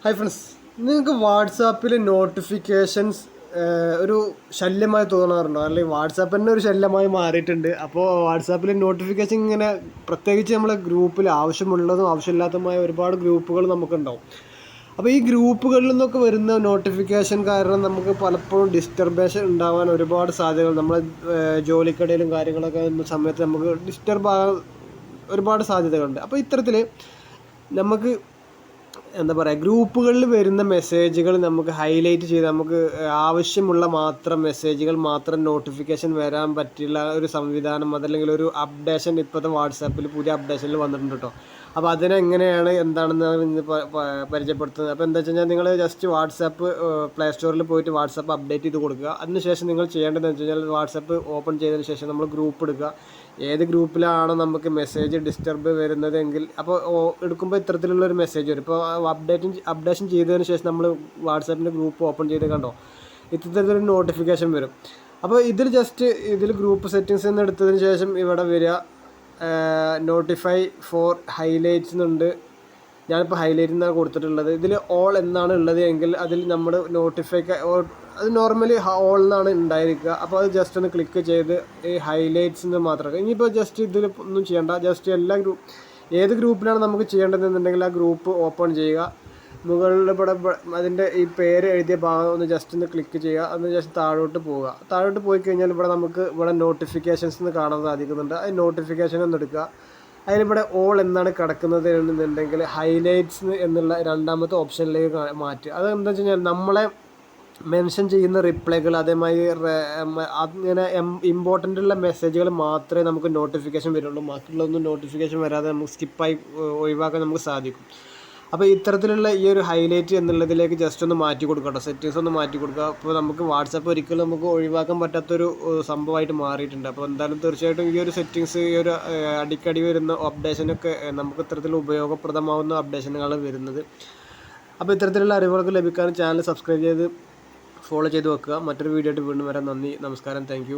Hi friends നിങ്ങൾക്ക് വാട്സാപ്പിൽ notifications ഒരു ശല്യമായി തോന്നാറുണ്ടോ? അല്ലെങ്കിൽ വാട്സാപ്പ് തന്നെ ഒരു ശല്യമായി മാറിയിട്ടുണ്ട്. അപ്പോൾ വാട്സാപ്പിൽ നോട്ടിഫിക്കേഷൻ ഇങ്ങനെ പ്രത്യേകിച്ച് നമ്മളെ ഗ്രൂപ്പിൽ ആവശ്യമുള്ളതും ആവശ്യമില്ലാത്തതുമായ ഒരുപാട് ഗ്രൂപ്പുകൾ നമുക്കുണ്ടാവും. അപ്പോൾ ഈ ഗ്രൂപ്പുകളിൽ നിന്നൊക്കെ വരുന്ന നോട്ടിഫിക്കേഷൻ കാരണം നമുക്ക് പലപ്പോഴും ഡിസ്റ്റർബേഷൻ ഉണ്ടാവാൻ ഒരുപാട് സാധ്യതകൾ. നമ്മളെ ജോലിക്കിടയിലും കാര്യങ്ങളൊക്കെ സമയത്ത് നമുക്ക് ഡിസ്റ്റർബ് ആകാൻ ഒരുപാട് സാധ്യതകളുണ്ട്. അപ്പോൾ ഇത്തരത്തിൽ നമുക്ക് എന്താ പറയുക ഗ്രൂപ്പുകളിൽ വരുന്ന മെസ്സേജുകൾ നമുക്ക് ഹൈലൈറ്റ് ചെയ്ത് നമുക്ക് ആവശ്യമുള്ള മാത്രം മെസ്സേജുകൾ മാത്രം നോട്ടിഫിക്കേഷൻ വരാൻ പറ്റിയുള്ള ഒരു സംവിധാനം അതല്ലെങ്കിൽ ഒരു അപ്ഡേഷൻ ഇപ്പോഴത്തെ വാട്സാപ്പിൽ പുതിയ അപ്ഡേഷനിൽ വന്നിട്ടുണ്ട് കേട്ടോ അപ്പോൾ അതിനെങ്ങനെയാണ് എന്താണെന്ന് ഇന്ന് പരിചയപ്പെടുത്തുന്നത്. അപ്പോൾ എന്താ വെച്ച് കഴിഞ്ഞാൽ നിങ്ങൾ ജസ്റ്റ് വാട്സാപ്പ് പ്ലേ സ്റ്റോറിൽ പോയിട്ട് വാട്സാപ്പ് അപ്ഡേറ്റ് ചെയ്ത് കൊടുക്കുക. അതിനുശേഷം നിങ്ങൾ ചെയ്യേണ്ടതെന്ന് വെച്ച് കഴിഞ്ഞാൽ വാട്സാപ്പ് ഓപ്പൺ ചെയ്തതിന് ശേഷം നമ്മൾ ഗ്രൂപ്പ് എടുക്കുക. ഏത് ഗ്രൂപ്പിലാണ് നമുക്ക് മെസ്സേജ് ഡിസ്റ്റർബ് വരുന്നതെങ്കിൽ അപ്പോൾ എടുക്കുമ്പോൾ ഇത്തരത്തിലുള്ള ഒരു മെസ്സേജ് വരും. ഇപ്പോൾ അപ്ഡേറ്റും അപ്ഡേഷൻ ചെയ്തതിന് ശേഷം നമ്മൾ വാട്സാപ്പിന്റെ ഗ്രൂപ്പ് ഓപ്പൺ ചെയ്ത് കണ്ടോ? ഇത്തരത്തിലൊരു നോട്ടിഫിക്കേഷൻ വരും. അപ്പോൾ ഇതിൽ ജസ്റ്റ് ഇതിൽ ഗ്രൂപ്പ് സെറ്റിങ്സ് എന്ന് എടുത്തതിന് ശേഷം ഇവിടെ വരിക. നോട്ടിഫൈ ഫോർ ഹൈലൈറ്റ്സ് എന്നുണ്ട്. ഞാനിപ്പോൾ ഹൈലൈറ്റ് എന്നാണ് കൊടുത്തിട്ടുള്ളത്. ഇതിൽ ഓൾ എന്നാണ് ഉള്ളത് എങ്കിൽ അതിൽ നമ്മൾ നോട്ടിഫൈ അത് നോർമലി ഓൾ എന്നാണ് ഉണ്ടായിരിക്കുക. അപ്പോൾ അത് ജസ്റ്റ് ഒന്ന് ക്ലിക്ക് ചെയ്ത് ഈ ഹൈലൈറ്റ്സ് എന്ന് മാത്രം. ഇനിയിപ്പോൾ ജസ്റ്റ് ഇതിൽ ഒന്നും ചെയ്യണ്ട. ജസ്റ്റ് എല്ലാ ഗ്രൂപ്പ് ഏത് ഗ്രൂപ്പിലാണ് നമുക്ക് ചെയ്യേണ്ടതെന്നുണ്ടെങ്കിൽ ആ ഗ്രൂപ്പ് ഓപ്പൺ ചെയ്യുക. ഇവിടെ അതിന്റെ ഈ പേര് എഴുതിയ ഭാഗം ഒന്ന് ജസ്റ്റ് ഒന്ന് ക്ലിക്ക് ചെയ്യുക. അതിന് ജസ്റ്റ് താഴോട്ട് പോവുക. താഴോട്ട് പോയി കഴിഞ്ഞാൽ ഇവിടെ നമുക്ക് ഇവിടെ നോട്ടിഫിക്കേഷൻസ് എന്ന് കാണാൻ സാധിക്കുന്നുണ്ട് ആ നോട്ടിഫിക്കേഷൻ ഒന്ന് എടുക്കുക. അതിലിവിടെ ഓൾ എന്നാണ് കിടക്കുന്നത് എന്നുണ്ടെങ്കിൽ ഹൈലൈറ്റ്സ് എന്നുള്ള രണ്ടാമത്തെ ഓപ്ഷനിലേക്ക് മാറ്റുക അത് എന്താ വെച്ച് കഴിഞ്ഞാൽ നമ്മളെ മെൻഷൻ ചെയ്യുന്ന റിപ്ലൈകൾ അതേമാതിരി അങ്ങനെ ഇമ്പോർട്ടന്റ് ഉള്ള മെസ്സേജുകൾ മാത്രമേ നമുക്ക് നോട്ടിഫിക്കേഷൻ വരുള്ളൂ. ബാക്കിയുള്ളതൊന്നും നോട്ടിഫിക്കേഷൻ വരാതെ നമുക്ക് സ്കിപ്പായി ഒഴിവാക്കാൻ നമുക്ക് സാധിക്കും. അപ്പോൾ ഇത്തരത്തിലുള്ള ഈ ഒരു ഹൈലൈറ്റ് എന്നുള്ളതിലേക്ക് ജസ്റ്റ് ഒന്ന് മാറ്റി കൊടുക്കട്ടോ സെറ്റിങ്സ് ഒന്ന് മാറ്റി കൊടുക്കുക അപ്പോൾ നമുക്ക് വാട്സാപ്പ് ഒരിക്കലും നമുക്ക് ഒഴിവാക്കാൻ പറ്റാത്തൊരു സംഭവമായിട്ട് മാറിയിട്ടുണ്ട്. അപ്പോൾ എന്തായാലും തീർച്ചയായിട്ടും ഈ ഒരു സെറ്റിങ്സ് ഈ ഒരു അടിക്കടി വരുന്ന അപ്ഡേഷനൊക്കെ നമുക്ക് ഇത്തരത്തിൽ ഉപയോഗപ്രദമാവുന്ന അപ്ഡേഷനുകളാണ് വരുന്നത്. അപ്പോൾ ഇത്തരത്തിലുള്ള അറിവുകൾക്ക് ലഭിക്കാൻ ചാനൽ സബ്സ്ക്രൈബ് ചെയ്ത് ഫോളോ ചെയ്ത് വെക്കുക. മറ്റൊരു വീഡിയോ ആയിട്ട് വീണ്ടും വരാൻ നന്ദി. നമസ്കാരം. താങ്ക്